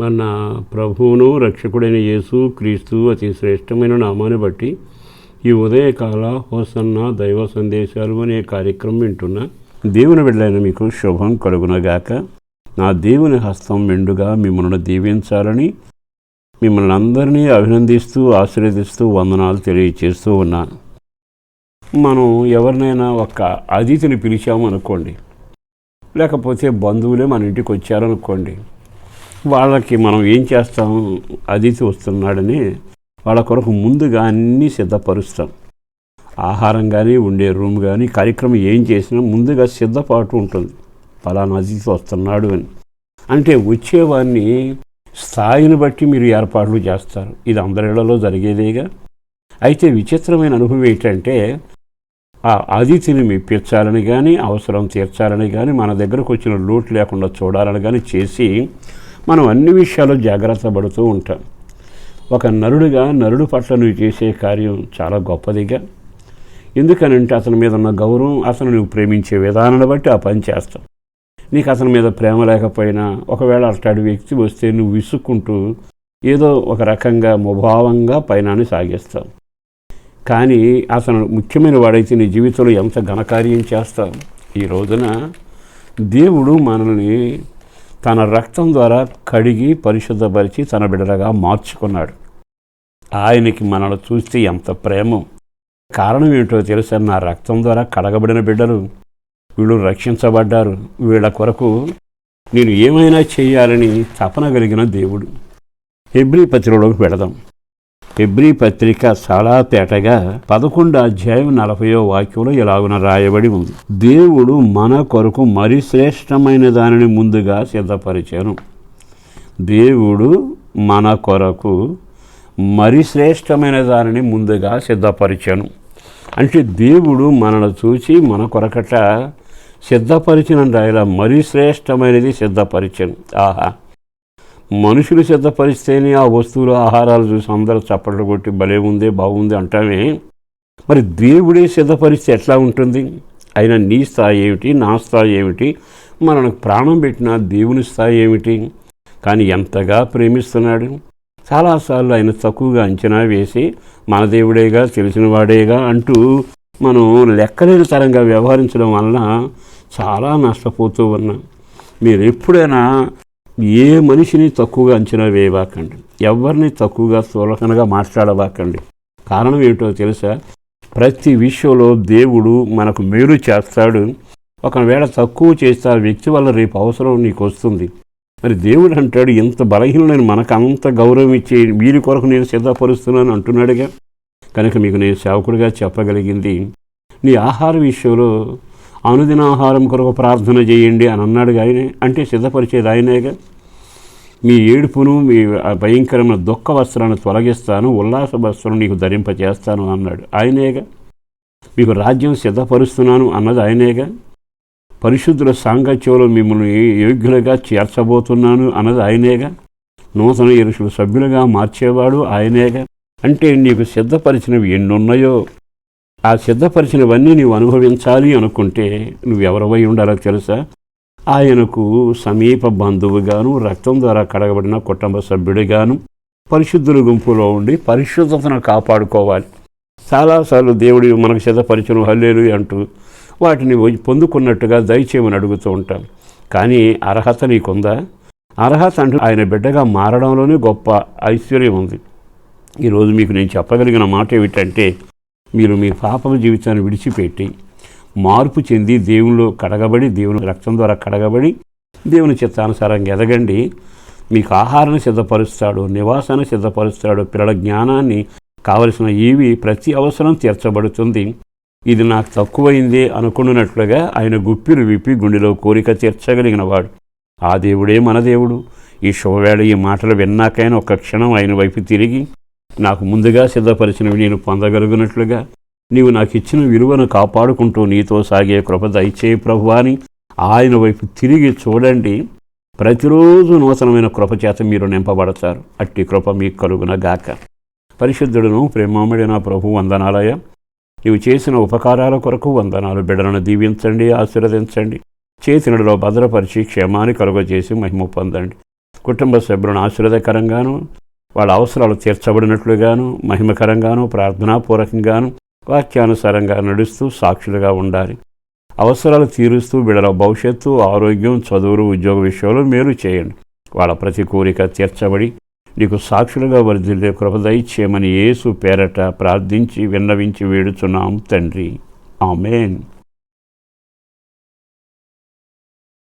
మన ప్రభువును రక్షకుడైన యేసు క్రీస్తు అతి శ్రేష్టమైన నామాన్ని బట్టి ఈ ఉదయకాల హోసన్న దైవ సందేశాలు అనే కార్యక్రమం వింటున్నా. దేవుని వెళ్ళైన మీకు శుభం కలుగునగాక. నా దేవుని హస్తం మెండుగా మిమ్మల్ని దీవించాలని మిమ్మల్ని అందరినీ అభినందిస్తూ ఆశీర్వదిస్తూ వందనాలు తెలియచేస్తూ ఉన్నాను. మనం ఎవరినైనా ఒక అతిథిని పిలిచామనుకోండి లేకపోతే బంధువులే మన ఇంటికి వచ్చారనుకోండి వాళ్ళకి మనం ఏం చేస్తాం? అతిథి వస్తున్నాడని వాళ్ళ కొరకు ముందుగా అన్నీ సిద్ధపరుస్తాం. ఆహారం కానీ ఉండే రూమ్ కానీ కార్యక్రమం ఏం చేసినా ముందుగా సిద్ధపాటు ఉంటుంది. ఫలానా అతిథి వస్తున్నాడు అని. అంటే వచ్చేవాడిని స్థాయిని బట్టి మీరు ఏర్పాట్లు చేస్తారు. ఇది అందరిలో జరిగేదేగా. అయితే విచిత్రమైన అనుభవం ఏంటంటే ఆ అతిథిని మెప్పించాలని కానీ అవసరం తీర్చాలని కానీ మన దగ్గరకు వచ్చిన లోటు లేకుండా చూడాలని కానీ చేసి మనం అన్ని విషయాల్లో జాగ్రత్త పడుతూ ఉంటాం. ఒక నరుడుగా నరుడు పట్ల నువ్వు చేసే కార్యం చాలా గొప్పదిగా. ఎందుకనంటే అతని మీద ఉన్న గౌరవం అతను నువ్వు ప్రేమించే విధానాన్ని బట్టి ఆ పని చేస్తాం నీకు అతని మీద ప్రేమ లేకపోయినా ఒకవేళ అట్లాంటి వ్యక్తి వస్తే నువ్వు విసుక్కుంటూ ఏదో ఒక రకంగా ముభావంగా పయనాన్ని సాగిస్తావు. కానీ అతను ముఖ్యమైన వాడైతే నీ జీవితంలో ఎంత ఘనకార్యం చేస్తావు. ఈ రోజున దేవుడు మనల్ని తన రక్తం ద్వారా కడిగి పరిశుద్ధపరిచి తన బిడ్డలుగా మార్చుకున్నాడు. ఆయనకి మనల్ని చూస్తే ఎంత ప్రేమ. కారణం ఏంటో తెలుసా? నా రక్తం ద్వారా కడగబడిన బిడ్డలు వీళ్ళు రక్షించబడ్డారు. వీళ్ళ కొరకు నేను ఏమైనా చేయాలని తపన కలిగిన దేవుడు. హెబ్రి పత్రికలోకి పెడదాం హెబ్రి పత్రిక చాలా తేటగా పదకొండు అధ్యాయం నలభయో వాక్యంలో ఇలాగున రాయబడి ఉంది. దేవుడు మన కొరకు మరి శ్రేష్టమైన దానిని ముందుగా సిద్ధపరిచాను. దేవుడు మన కొరకు మరి శ్రేష్టమైన దానిని ముందుగా సిద్ధపరిచాను. అంటే దేవుడు మనను చూసి మన కొరకట సిద్ధపరిచిన రాయల మరి శ్రేష్టమైనది సిద్ధపరిచాను. ఆహా! మనుషులు సిద్ధపరిస్తేనే ఆ వస్తువులు ఆహారాలు చూసి అందరూ చప్పట్లు కొట్టి భలే ఉంది బాగుంది అంటామే. మరి దేవుడే సిద్ధపరిస్తే ఎట్లా ఉంటుంది? అయినా నీ స్థాయి ఏమిటి? నా స్థాయి ఏమిటి? మనకు ప్రాణం పెట్టిన దేవుని స్థాయి ఏమిటి? కానీ ఎంతగా ప్రేమిస్తున్నాడు? చాలాసార్లు ఆయన తక్కువగా అంచనా వేసి మన దేవుడేగా తెలిసినవాడేగా అంటూ మనం లెక్కలేని తరంగా వ్యవహరించడం వలన చాలా నష్టపోతూ ఉన్నాం. మీరు ఎప్పుడైనా ఏ మనిషిని తక్కువగా అంచనా వేయబాకండి. ఎవరిని తక్కువగా స్థూలకనగా మాట్లాడబాకండి. కారణం ఏమిటో తెలుసా? ప్రతి విషయంలో దేవుడు మనకు మేలు చేస్తాడు. ఒకవేళ తక్కువ చేస్తే ఆ వ్యక్తి వల్ల రేపు అవసరం నీకు వస్తుంది. మరి దేవుడు అంటాడు ఇంత బలహీనమైన మనకు అంత గౌరవం ఇచ్చే వీరి కొరకు నేను సిద్ధపరుస్తున్నాను అంటున్నాడుగా. కనుక మీకు నేను సేవకుడిగా చెప్పగలిగింది నీ ఆహార విషయంలో అనుదిన ఆహారం కొరకు ప్రార్థన చేయండి అని అన్నాడు ఆయనే అంటే సిద్ధపరిచేది ఆయనేగా మీ ఏడుపును మీ భయంకరమైన దుఃఖ వస్త్రాన్ని తొలగిస్తాను ఉల్లాస వస్త్రం నీకు ధరింప చేస్తాను అన్నాడు. ఆయనేగా మీకు రాజ్యం సిద్ధపరుస్తున్నాను అన్నది ఆయనేగా పరిశుద్ధుల సాంగత్యంలో మిమ్మల్ని యోగ్యులుగా చేర్చబోతున్నాను అన్నది ఆయనేగా నూతన ఇరుషులు సభ్యులుగా మార్చేవాడు ఆయనేగా అంటే నీకు సిద్ధపరిచినవి ఎన్నున్నాయో ఆ సిద్ధపరిచినవన్నీ నీవు అనుభవించాలి అనుకుంటే నువ్వెవరవై ఉండాలో తెలుసా? ఆయనకు సమీప బంధువుగాను రక్తం ద్వారా కడగబడిన కుటుంబ సభ్యుడిగాను పరిశుద్ధుల గుంపులో ఉండి పరిశుద్ధతను కాపాడుకోవాలి. చాలాసార్లు దేవుడు మనకు సిద్ధపరిచిన హల్లేలు అంటూ వాటిని పొందుకున్నట్టుగా దయచేయమని అడుగుతూ ఉంటాం. కానీ అర్హత నీకుందా? అర్హత అంటూ ఆయన బిడ్డగా మారడంలోనే గొప్ప ఐశ్వర్యం ఉంది. ఈరోజు మీకు నేను చెప్పగలిగిన మాట ఏమిటంటే మీరు మీ పాపం జీవితాన్ని విడిచిపెట్టి మార్పు చెంది దేవునిలో కడగబడి దేవుని రక్తం ద్వారా కడగబడి దేవుని చిత్తానుసారంగా ఎదగండి. మీకు ఆహారాన్ని సిద్ధపరుస్తాడు నివాసాన్ని సిద్ధపరుస్తాడు పిల్లల జ్ఞానాన్ని కావలసిన ఏవి ప్రతి అవసరం తీర్చబడుతుంది. ఇది నాకు తక్కువైందే అనుకున్నట్లుగా ఆయన గుప్పిలు విప్పి గుండెలో కోరిక తీర్చగలిగిన వాడు ఆ దేవుడే మన దేవుడు. ఈ శుభవేళ ఈ మాటలు విన్నాకైనా ఒక క్షణం ఆయన వైపు తిరిగి నాకు ముందుగా సిద్ధపరిచినవి నేను పొందగలుగునట్లుగా. నీవు నాకు ఇచ్చిన విలువను కాపాడుకుంటూ నీతో సాగే కృప దయచేయి ప్రభు అని ఆయన వైపు తిరిగి చూడండి. ప్రతిరోజు నూతనమైన కృప చేత మీరు నింపబడతారు. అట్టి కృప మీకు కలుగున గాక. పరిశుద్ధుడును నా ప్రభు వందనాలయ నీవు చేసిన ఉపకారాల కొరకు వందనాలు బిడ్డలను దీవించండి ఆశీర్వదించండి. చేతినడిలో భద్రపరిచి క్షేమాన్ని కలుగజేసి మహిమ పొందండి. కుటుంబ సభ్యులను ఆశీర్వదకరంగాను వాళ్ళ అవసరాలు తీర్చబడినట్లుగాను మహిమకరంగాను ప్రార్థనాపూర్వకంగాను వాక్యానుసారంగా నడుస్తూ సాక్షులుగా ఉండాలి. అవసరాలు తీరుస్తూ బిడల భవిష్యత్తు ఆరోగ్యం చదువులు ఉద్యోగ విషయంలో మేలు చేయండి. వాళ్ళ ప్రతి కోరిక తీర్చబడి నీకు సాక్షులుగా వర్ధిల్లే కృప యేసు పేరట ప్రార్థించి విన్నవించి వేడుచున్నాం తండ్రి. ఆమెన్.